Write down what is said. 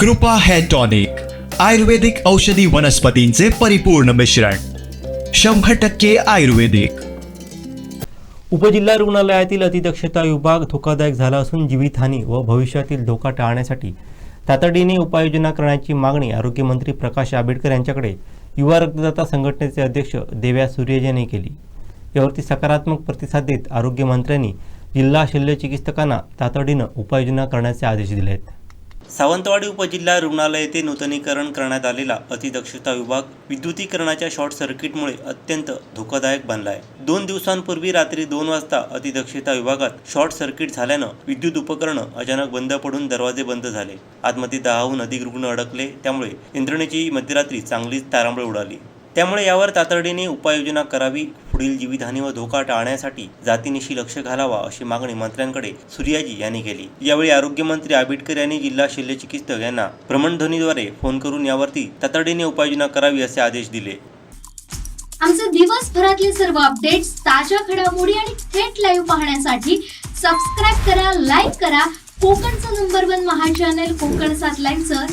कृपा hair tonic आयुर्वेदिक औषधी वनस्पतींचे परिपूर्ण मिश्रण शंभर टक्के आयुर्वेदिक. उपजिल्हा रुग्णालयातील अतिदक्षता विभाग धोकादायक झाला असून जीवितहानी व भविष्यातील धोका टाळण्यासाठी तातडीने उपाययोजना करण्याची मागणी आरोग्यमंत्री प्रकाश आंबेडकर यांच्याकडे युवा रक्तदाता संघटनेचे अध्यक्ष देव्या सूर्यज यांनी केली. यावरती सकारात्मक प्रतिसाद देत आरोग्यमंत्र्यांनी जिल्हा शल्यचिकित्सकांना तातडीनं उपाययोजना करण्याचे आदेश दिले आहेत सावंतवाडी उपजिल्हा रुग्णालय येथे नूतनीकरण करण्यात आलेला अतिदक्षता विभाग विद्युतीकरणाच्या शॉर्ट सर्किटमुळे अत्यंत धोकादायक बनला आहे दोन दिवसांपूर्वी रात्री दोन वाजता अतिदक्षता विभागात शॉर्ट सर्किट झाल्यानं विद्युत उपकरणं अचानक बंद पडून दरवाजे बंद झाले. आतमध्ये दहाहून अधिक रुग्ण अडकले त्यामुळे यंत्रणेची मध्यरात्री चांगलीच तारांबळ उडाली. त्यामुळे यावर तातडीने उपाययोजना करावी पुढील जीवितहानी व धोका टाळण्यासाठी जातीनिशी लक्ष घालावा अशी मागणी मंत्र्यांकडे सूर्याजी यांनी केली. यावेळी आरोग्यमंत्री आबिटकर यांनी जिल्हा शल्यचिकित्सक यांना भ्रमणध्वनीद्वारे फोन करून यावरती तातडीने उपाययोजना करावी असे आदेश दिले. आमचे दिवसभरातले सर्व अपडेट्स ताज्या घडामोडी आणि थेट लाईव्ह पाहण्यासाठी सबस्क्राईब करा लाईक करा. कोकणचं नंबर वन महा चॅनल कोकण सात लाईव्हचं